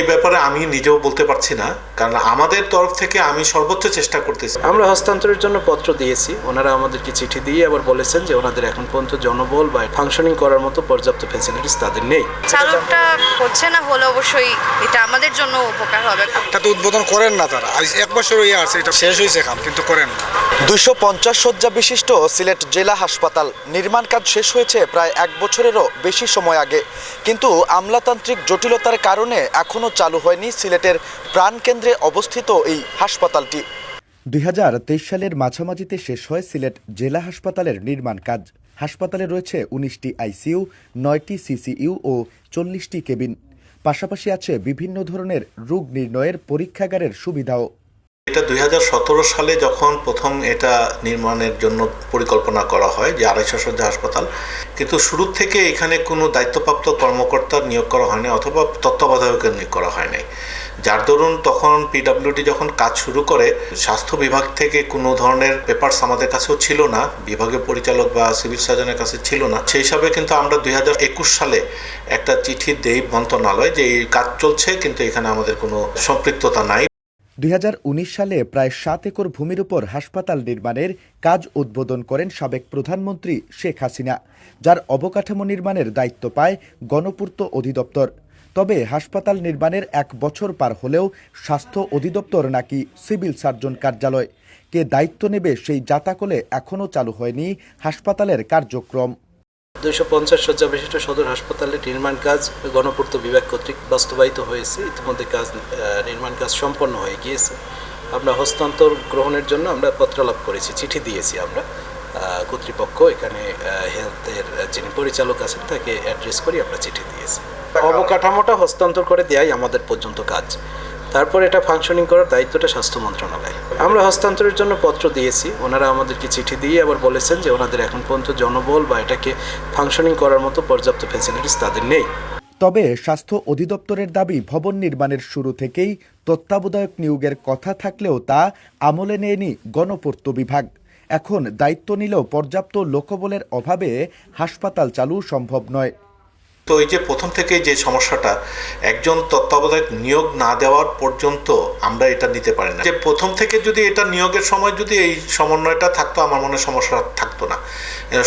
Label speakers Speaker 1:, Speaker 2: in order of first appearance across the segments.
Speaker 1: এই ব্যাপারে আমি নিজেও বলতে পারছি না কারণ আমাদের তরফ থেকে আমি সর্বোচ্চ চেষ্টা করতেছি।
Speaker 2: আমরা হস্তান্তরের জন্য পত্র দিয়েছি ওনারা আমাদেরকে চিঠি দিয়ে আবার বলেছেন যে ওনাদের এখন পর্যন্ত জনবল বা ফাংশনিং করার মতো পর্যাপ্ত ফ্যাসিলিটিস তাদের নেই।
Speaker 3: চালকটা হচ্ছে না হলে অবশ্যই এটা আমাদের জন্য উপকার হবে।
Speaker 4: এটা তো উদ্বোধন করেন না তারা। আজ এক বছর হয়ে আছে এটা শেষ হয়েছে কাম কিন্তু করেন না।
Speaker 5: দুইশো পঞ্চাশ শয্যা বিশিষ্ট সিলেট জেলা হাসপাতাল নির্মাণ কাজ শেষ হয়েছে প্রায় এক বছরেরও বেশি সময় আগে। কিন্তু আমলাতান্ত্রিক জটিলতার কারণে এখনও চালু হয়নি সিলেটের প্রাণকেন্দ্রে অবস্থিত এই হাসপাতালটি। দুই হাজার তেইশ সালের মাঝামাঝিতে শেষ হয় সিলেট জেলা হাসপাতালের নির্মাণ কাজ। হাসপাতালে রয়েছে উনিশটি আইসিইউ, নয়টি সিসিইউ ও চল্লিশটি কেবিন। পাশাপাশি আছে বিভিন্ন ধরনের রোগ নির্ণয়ের পরীক্ষাগারের সুবিধাও।
Speaker 1: এটা দুই হাজার সতেরো সালে যখন প্রথম এটা নির্মাণের জন্য পরিকল্পনা করা হয়, যে আড়াইশো সজ্জা হাসপাতাল, কিন্তু শুরু থেকে এখানে কোনো দায়িত্বপ্রাপ্ত কর্মকর্তা নিয়োগ করা হয়নি অথবা তত্ত্বাবধায়কের নিয়োগ করা হয় নাই যার দরুন তখন পিডাব্লিউডি যখন কাজ শুরু করে, স্বাস্থ্য বিভাগ থেকে কোনো ধরনের পেপারস আমাদের কাছেও ছিল না, বিভাগীয় পরিচালক বা সিভিল সার্জনের কাছে ছিল না। সেই হিসাবে কিন্তু আমরা দুই হাজার একুশ সালে একটা চিঠি দেই মন্ত্রণালয় যে এই কাজ চলছে, কিন্তু এখানে আমাদের কোনো সম্পৃক্ততা নাই।
Speaker 5: দুই হাজার উনিশ সালে প্রায় সাত একর ভূমির উপর হাসপাতাল নির্মাণের কাজ উদ্বোধন করেন সাবেক প্রধানমন্ত্রী শেখ হাসিনা, যার অবকাঠামো নির্মাণের দায়িত্ব পায় গণপূর্ত অধিদপ্তর। তবে হাসপাতাল নির্মাণের এক বছর পার হলেও স্বাস্থ্য অধিদপ্তর নাকি সিভিল সার্জন কার্যালয়। কে দায়িত্ব নেবে সেই জাতাকলে এখনও চালু হয়নি হাসপাতালের কার্যক্রম।
Speaker 2: দুইশো পঞ্চাশ শয্যা বিশিষ্ট সদর হাসপাতালের নির্মাণ কাজ গণপূর্ত বিভাগ কর্তৃক বাস্তবায়িত হয়েছে। ইতিমধ্যে কাজ নির্মাণ কাজ সম্পন্ন হয়ে গিয়েছে। আমরা হস্তান্তর গ্রহণের জন্য আমরা পত্রালাপ করেছি, চিঠি দিয়েছি আমরা। কর্তৃপক্ষ এখানে হেলথের যিনি পরিচালক আছেন তাকে অ্যাড্রেস করে আমরা চিঠি দিয়েছি। অবকাঠামোটা হস্তান্তর করে দেওয়াই আমাদের পর্যন্ত কাজ। তারপর এটা ফাংশনিং করার দায়িত্বটা স্বাস্থ্য মন্ত্রণালয়। আমরা হস্তান্তরের জন্য পত্র দিয়েছি, ওনারা আমাদেরকে চিঠি দিয়ে আবার বলেছেন যে ওনাদের এখন পর্যন্ত জনবল বা এটাকে ফাংশনিং করার মতো পর্যাপ্ত ফ্যাসিলিটিস তাদের নেই।
Speaker 5: তবে স্বাস্থ্য অধিদপ্তরের দাবি, ভবন নির্মাণের শুরু থেকেই তত্ত্বাবধায়ক নিয়োগের কথা থাকলেও তা আমলে নেয়নি গণপূর্ত বিভাগ। এখন দায়িত্ব নিলেও পর্যাপ্ত লোকবলের অভাবে হাসপাতাল চালু সম্ভব নয়।
Speaker 1: তো এই যে প্রথম থেকে যে সমস্যাটা, একজন তত্ত্বাবধায়ক নিয়োগ না দেওয়ার পর্যন্ত আমরা এটা নিতে পারি না। যে প্রথম থেকে যদি এটা নিয়োগের সময় যদি এই সমন্বয়টা থাকতো, আমার মনে সমস্যা থাকতো না।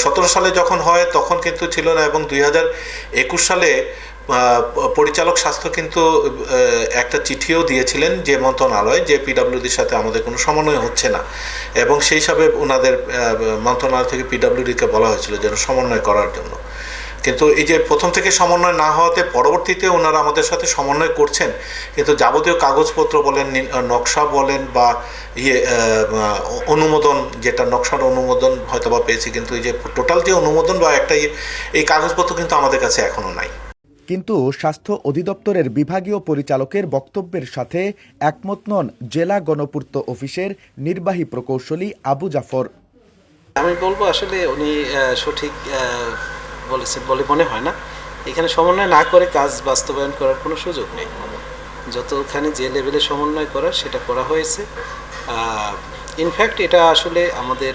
Speaker 1: সতেরো সালে যখন হয়, তখন কিন্তু ছিল না এবং দুই হাজার একুশ সালে পরিচালক স্বাস্থ্য কিন্তু একটা চিঠিও দিয়েছিলেন যে মন্ত্রণালয় যে পিডাব্লিউডির সাথে আমাদের কোনো সমন্বয় হচ্ছে না। এবং সেই হিসাবে ওনাদের মন্ত্রণালয় থেকে পিডাব্লিউডিকে বলা হয়েছিল যেন সমন্বয় করার জন্য। কিন্তু এই যে প্রথম থেকে সমন্বয় না হওয়াতে পরবর্তীতে ওনারা আমাদের সাথে সমন্বয় করছেন। কিন্তু যাবতীয় কাগজপত্র বলেন নকশা বলেন বা ইয়ে অনুমোদন যেটা নকশার অনুমোদন হয়তো বা পেয়েছি কিন্তু এই যে টোটাল যে অনুমোদন বা একটা ইয়ে, এই কাগজপত্র কিন্তু আমাদের কাছে এখনও নাই।
Speaker 5: কিন্তু স্বাস্থ্য অধিদপ্তরের বিভাগীয় পরিচালকের বক্তব্যের সাথে একমত নন জেলা গণপূর্ত অফিসের নির্বাহী প্রকৌশলী আবু জাফর।
Speaker 2: আমি বলব আসলে উনি সঠিক বলেছেন বলে মনে হয় না। এখানে সমন্বয় না করে কাজ বাস্তবায়ন করার কোনো সুযোগ নেই। যতখানি যে লেভেলে সমন্বয় করা, সেটা করা হয়েছে। ইনফ্যাক্ট এটা আসলে আমাদের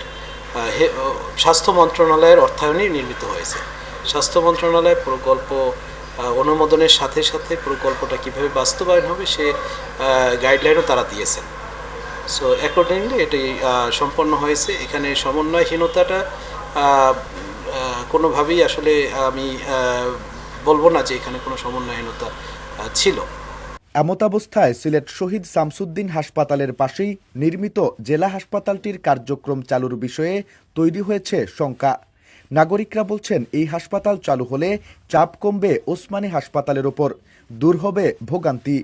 Speaker 2: স্বাস্থ্য মন্ত্রণালয়ের অর্থায়নেই নির্মিত হয়েছে। স্বাস্থ্য মন্ত্রণালয় প্রকল্প অনুমোদনের সাথে সাথে প্রকল্পটা কীভাবে বাস্তবায়ন হবে, সে গাইডলাইনও তারা দিয়েছেন। সো অ্যাকর্ডিংলি এটি সম্পন্ন হয়েছে। এখানে সমন্বয়হীনতাটা কোনোভাবেই আসলে আমি বলব না যে এখানে কোনো সমন্বয়হীনতা ছিল।
Speaker 5: এমতাবস্থায় সিলেট শহীদ শামসুদ্দিন হাসপাতালের পাশেই নির্মিত জেলা হাসপাতালটির কার্যক্রম চালুর বিষয়ে তৈরি হয়েছে শঙ্কা। নাগরিকরা বলছেন, এই হাসপাতাল চালু হলে চাপ কমবে ওসমানী হাসপাতালের ওপর, দূর হবে ভোগান্তি।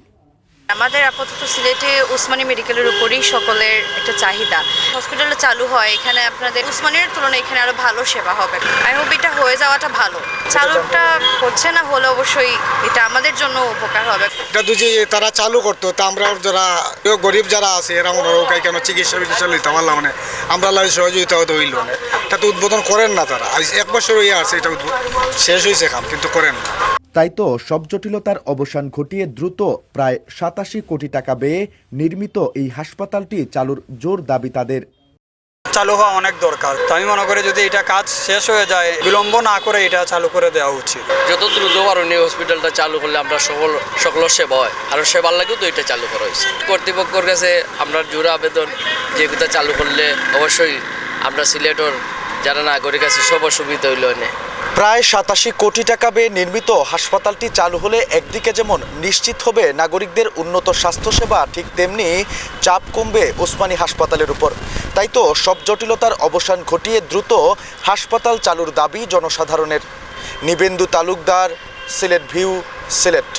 Speaker 3: আমাদের আপাতত সিলেটে উসমানী মেডিকেলের উপরই সকলের একটা চাহিদা। হসপিটালটা চালু হয়, এখানে আপনাদের উসমানীর তুলনায় এখানে আরও ভালো সেবা হবে। আই হোপ এটা হয়ে যাওয়াটা ভালো। চালুটা হচ্ছে না হলে অবশ্যই এটা আমাদের জন্য উপকার হবে।
Speaker 4: এটা যদি তারা চালু করতো, তা আমরা যারা গরিব যারা আছে, এরা মনে হয় কেন চিকিৎসা বিকিৎসা লইতে পারলাম মানে আমরা লাগে সহযোগিতা হয়তো হইল না। এটা তো উদ্বোধন করেন না তারা। এক বছর হয়ে আছে এটা শেষ হয়েছে কাম, কিন্তু করেন না।
Speaker 5: তাই তো সব জটিলতার অবসান ঘটিয়ে দ্রুত প্রায় সাতাশি কোটি টাকা ব্যয়ে নির্মিত এই হাসপাতালটি চালুর জোর দাবি তাদের।
Speaker 6: চালু হওয়া অনেক দরকার। তো আমি মনে করি যদি এটা কাজ শেষ হয়ে যায় বিলম্ব না করে এটা চালু করে দেওয়া উচিত।
Speaker 7: যত দ্রুত পারণী হসপিটালটা চালু করলে আমরা সকল সকল সেবা হয়। আর সেবার লাগেও তো এটা চালু করা হয়েছে। কর্তৃপক্ষের কাছে আমরা জোর আবেদন যে এটা চালু করলে অবশ্যই আমরা সিলেটর যারা নাগরিক আছে সবার সুবিধা হইল এনে।
Speaker 5: প্রায় সাতাশি কোটি টাকা ব্যয়ে নির্মিত হাসপাতালটি চালু হলে একদিকে যেমন নিশ্চিত হবে নাগরিকদের উন্নত স্বাস্থ্যসেবা, ঠিক তেমনি চাপ কমবে ওসমানি হাসপাতালের উপর। তাই তো সব জটিলতার অবসান ঘটিয়ে দ্রুত হাসপাতাল চালুর দাবি জনসাধারণের। নিবেন্দু তালুকদার, সিলেট ভিউ, সিলেট।